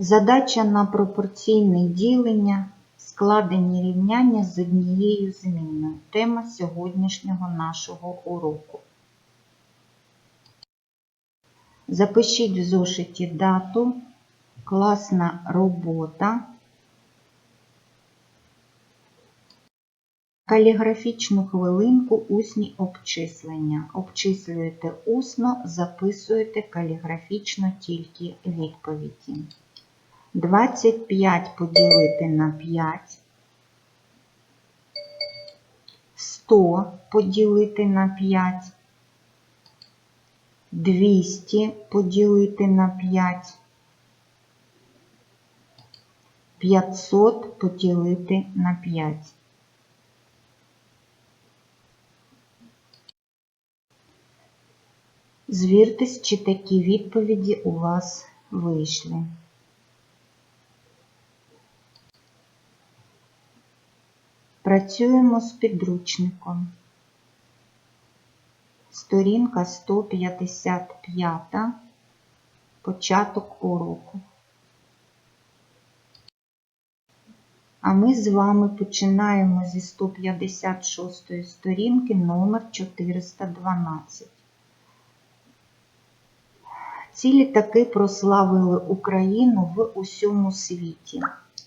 Задача на пропорційне ділення, складені рівняння з однією зміною. Тема сьогоднішнього нашого уроку. Запишіть в зошиті дату, класна робота, каліграфічну хвилинку, усні обчислення. Обчислюєте усно, записуєте каліграфічно тільки відповіді. 25 поділити на 5, 100 поділити на 5, 200 поділити на 5, 500 поділити на 5. Звіртесь, чи такі відповіді у вас вийшли. Працюємо з підручником. Сторінка 155, початок уроку. А ми з вами починаємо зі 156 сторінки номер 412. Ці літаки прославили Україну в усьому світі.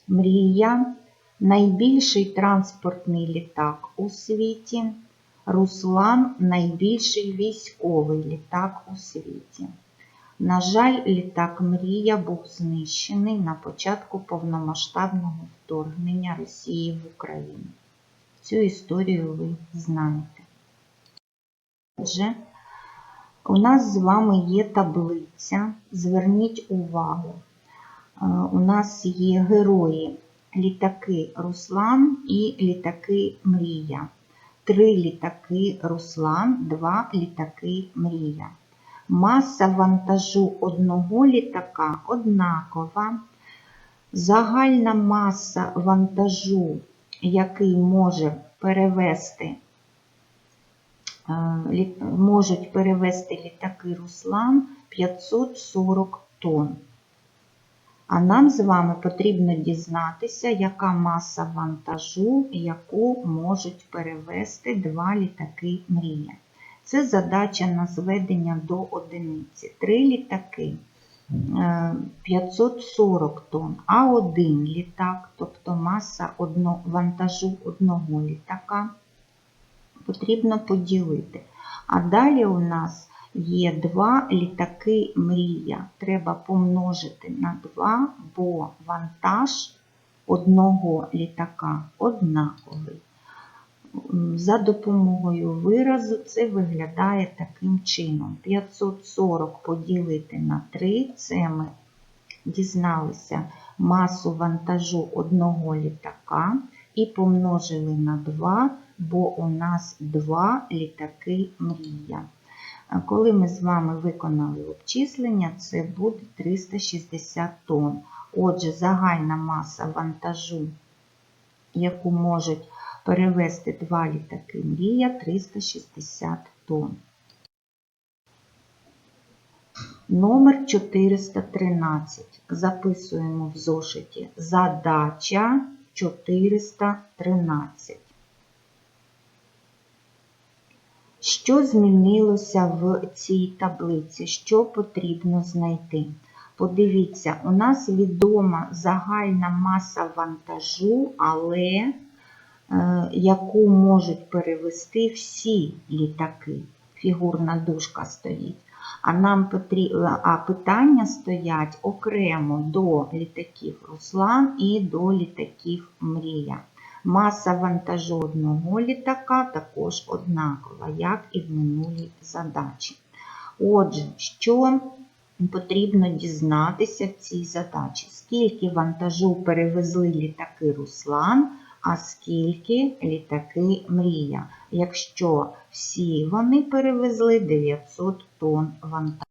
Мрія найбільший транспортний літак у світі. Руслан найбільший військовий літак у світі. На жаль, літак Мрія був знищений на початку повномасштабного вторгнення Росії в Україну. Цю історію ви знаєте. Отже, у нас з вами є таблиця. Зверніть увагу. Е, У нас є герої літаки Руслан і літаки Мрія. Три літаки Руслан, два літаки Мрія. Маса вантажу одного літака однакова. Загальна маса вантажу, який може перевести, е, можуть перевести літаки Руслан 540 тонн. А нам з вами потрібно дізнатися, яка маса вантажу, яку можуть перевести два літаки Мрія. Це задача на зведення до одиниці. Три літаки е, 540 тонн, а один літак, тобто маса одно, вантажу одного літака, потрібно поділити. А далі у нас є два літаки Мрія. Треба помножити на 2, бо вантаж одного літака однаковий. За допомогою виразу це виглядає таким чином. 540 поділити на 3 це ми дізналися масу вантажу одного літака і помножили на 2, бо у нас два літаки Мрія. Коли ми з вами виконали обчислення, це буде 360 тонн. Отже, загальна маса вантажу, яку можуть перевести два літаки Мрія 360 тонн. Номер 413. Записуємо в зошиті. Задача 413. Що змінилося в цій таблиці? Що потрібно знайти? Подивіться, у нас відома загальна маса вантажу, але е, яку можуть перевести всі літаки. Фігурна дужка стоїть. А нам потрібно, а питання стоять окремо до літаків Руслан і до літаків Мрія. Маса вантажу одного літака також однакова, як і в минулій задачі. Отже, що потрібно дізнатися в цій задачі? Скільки вантажу перевезли літаки Руслан, а скільки літаки Мрія, якщо всі вони перевезли 900 тонн вантажу.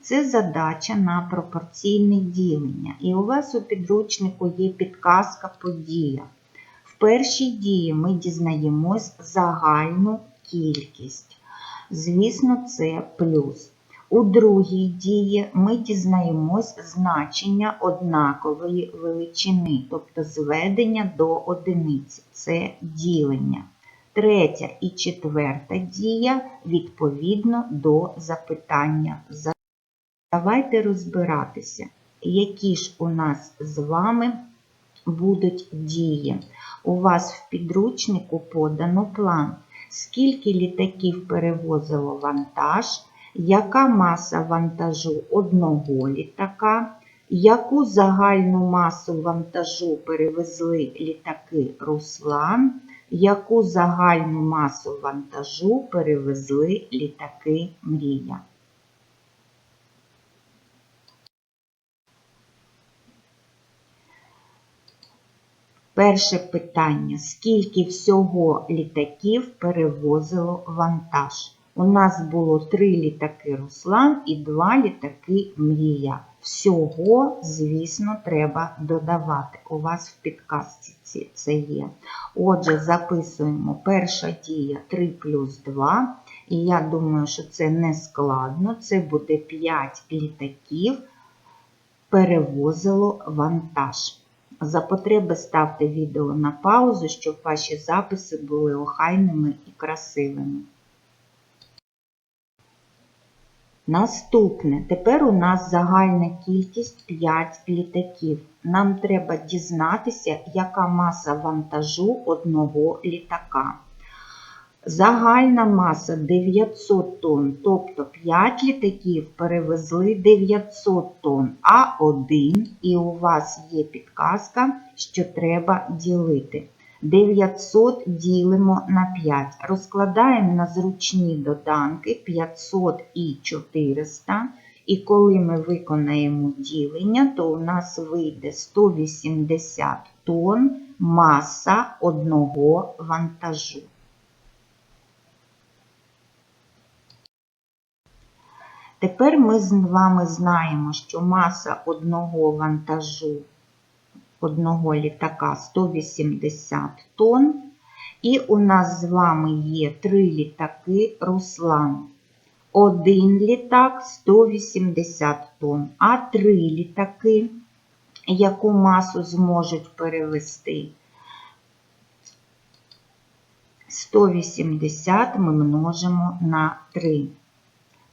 Це задача на пропорційне ділення. І у вас у підручнику є підказка подія. В першій дії ми дізнаємось загальну кількість. Звісно, це плюс. У другій дії ми дізнаємось значення однакової величини, тобто зведення до одиниці це ділення. Третя і четверта дія відповідно до запитання. Давайте розбиратися, які ж у нас з вами будуть дії. У вас в підручнику подано план, скільки літаків перевозило вантаж, яка маса вантажу одного літака, яку загальну масу вантажу перевезли літаки Руслан, яку загальну масу вантажу перевезли літаки Мрія. Перше питання. Скільки всього літаків перевозило вантаж? У нас було три літаки Руслан і два літаки Мрія. Всього, звісно, треба додавати. У вас в підказці це є. Отже, записуємо перша дія 3 плюс 2. І я думаю, що це не складно. Це буде 5 літаків перевозило вантаж. За потреби ставте відео на паузу, щоб ваші записи були охайними і красивими. Наступне. Тепер у нас загальна кількість 5 літаків. Нам треба дізнатися, яка маса вантажу одного літака. Загальна маса 900 тонн, тобто 5 літаків перевезли 900 тонн, а 1, і у вас є підказка, що треба ділити. 900 ділимо на 5. Розкладаємо на зручні доданки 500 і 400. І коли ми виконаємо ділення, то у нас вийде 180 тонн маса одного вантажу. Тепер ми з вами знаємо, що маса одного вантажу, одного літака 180 тонн. І у нас з вами є три літаки Руслан. Один літак 180 тонн, а три літаки, яку масу зможуть перевести. 180 ми множимо на 3.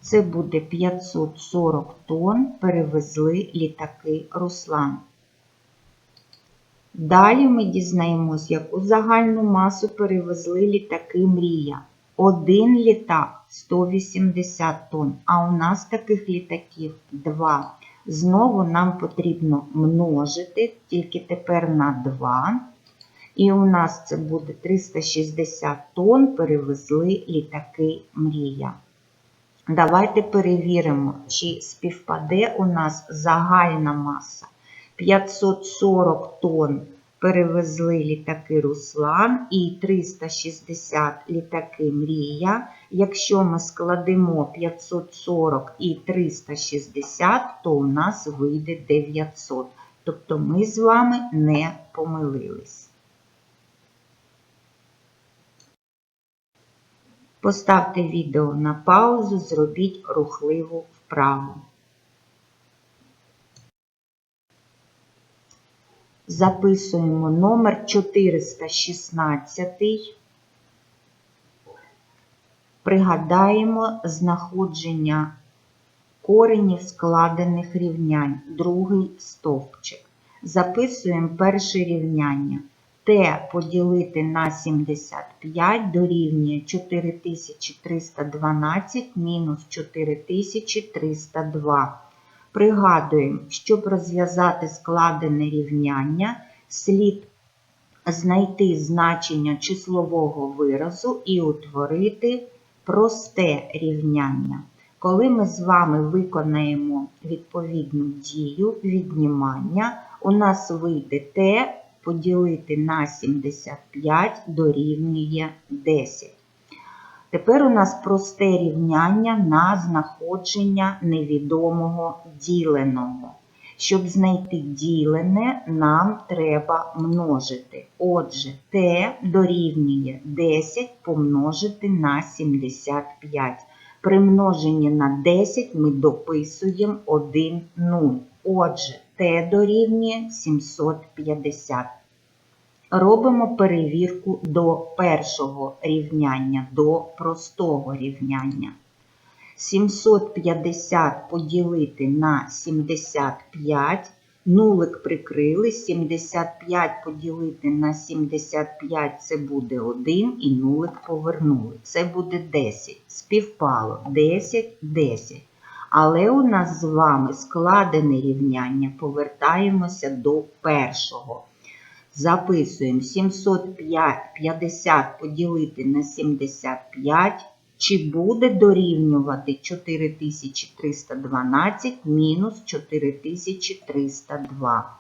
Це буде 540 тонн перевезли літаки Руслан. Далі ми дізнаємось, яку загальну масу перевезли літаки Мрія. Один літак 180 тонн, а у нас таких літаків 2. Знову нам потрібно множити, тільки тепер на 2. І у нас це буде 360 тонн перевезли літаки Мрія. Давайте перевіримо, чи співпаде у нас загальна маса. 540 тонн перевезли літаки Руслан і 360 літаки Мрія. Якщо ми складемо 540 і 360, то у нас вийде 900. Тобто ми з вами не помилились. Поставте відео на паузу, зробіть рухливу вправу. Записуємо номер 416. Пригадаємо знаходження коренів складених рівнянь, другий стовпчик. Записуємо перше рівняння. Т поділити на 75 дорівнює 4312 мінус 4302. Пригадуємо, щоб розв'язати складене рівняння, слід знайти значення числового виразу і утворити просте рівняння. Коли ми з вами виконаємо відповідну дію віднімання, у нас вийде Т поділити на 75 дорівнює 10. Тепер у нас просте рівняння на знаходження невідомого діленого. Щоб знайти ділене, нам треба множити. Отже, t дорівнює 10 помножити на 75. При множенні на 10 ми дописуємо 1 0. Отже, t дорівнює 750. Робимо перевірку до першого рівняння, до простого рівняння. 750 поділити на 75, нулик прикрили, 75 поділити на 75 це буде 1 і нулик повернули. Це буде 10. Співпало 10, 10. Але у нас з вами складене рівняння. Повертаємося до першого. Записуємо 750 поділити на 75. Чи буде дорівнювати 4312 мінус 4302?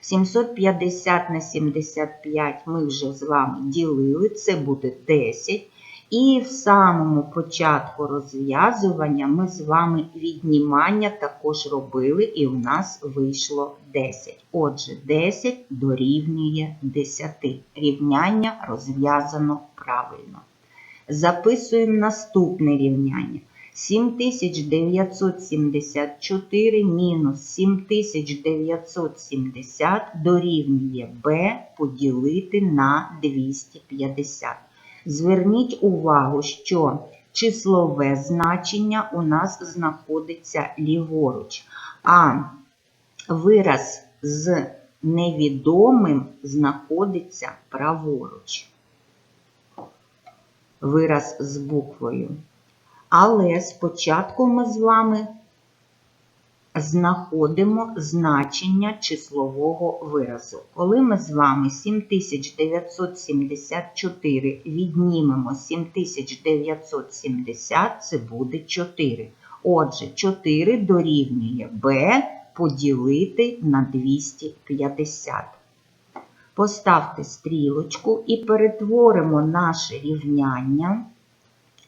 750 на 75 ми вже з вами ділили, це буде 10. І в самому початку розв'язування ми з вами віднімання також робили, і у нас вийшло 10. Отже, 10 дорівнює 10. Рівняння розв'язано правильно. Записуємо наступне рівняння. 7974 мінус 7970 дорівнює b поділити на 250. Зверніть увагу, що числове значення у нас знаходиться ліворуч, а вираз з невідомим знаходиться праворуч. Вираз з буквою. Але спочатку ми з вами знаходимо значення числового виразу. Коли ми з вами 7974 віднімемо 7970, це буде 4. Отже, 4 дорівнює b поділити на 250. Поставте стрілочку і перетворимо наше рівняння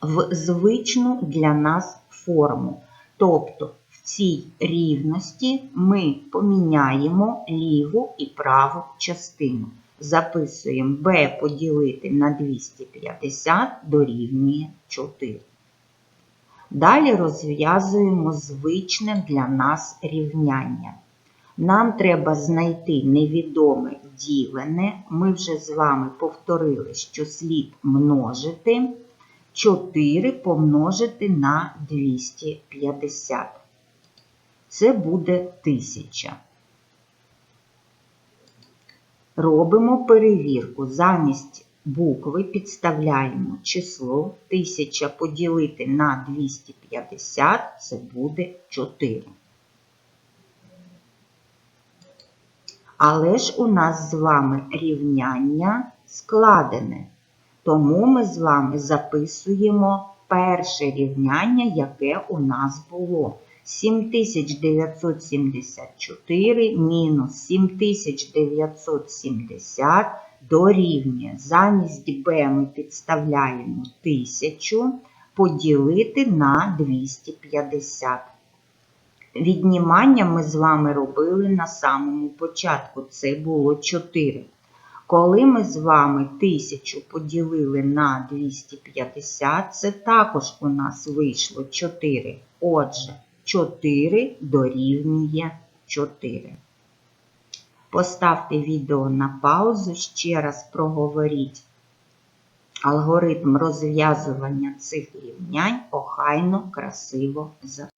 в звичну для нас форму. Тобто цій рівності ми поміняємо ліву і праву частину. Записуємо b поділити на 250 дорівнює 4. Далі розв'язуємо звичне для нас рівняння. Нам треба знайти невідоме ділене. Ми вже з вами повторили, що слід множити 4 помножити на 250. Це буде 1000. Робимо перевірку. Замість букви підставляємо число 1000 поділити на 250, це буде 4. Але ж у нас з вами рівняння складене. Тому ми з вами записуємо перше рівняння, яке у нас було. 7974 мінус 7970 дорівнює. Замість b ми підставляємо 1000 поділити на 250. Віднімання ми з вами робили на самому початку. Це було 4. Коли ми з вами 1000 поділили на 250, це також у нас вийшло 4. Отже, 4 дорівнює 4. Поставте відео на паузу, ще раз проговоріть алгоритм розв'язування цих рівнянь охайно, красиво за.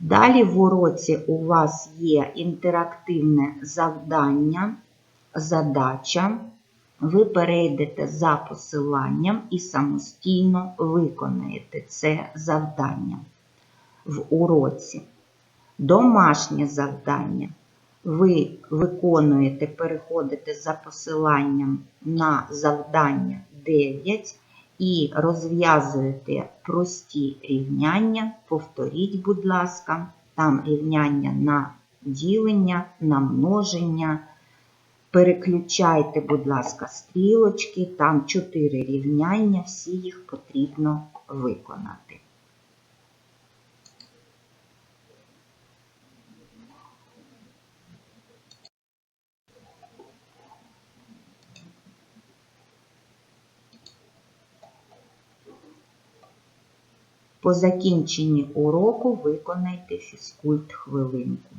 Далі в уроці у вас є інтерактивне завдання, задача. Ви перейдете за посиланням і самостійно виконаєте це завдання в уроці. Домашнє завдання. Ви виконуєте, переходите за посиланням на завдання 9 і розв'язуєте прості рівняння. Повторіть, будь ласка, там рівняння на ділення, на множення. Переключайте, будь ласка, стрілочки, там 4 рівняння, всі їх потрібно виконати. По закінченні уроку виконайте фізкульт хвилинку.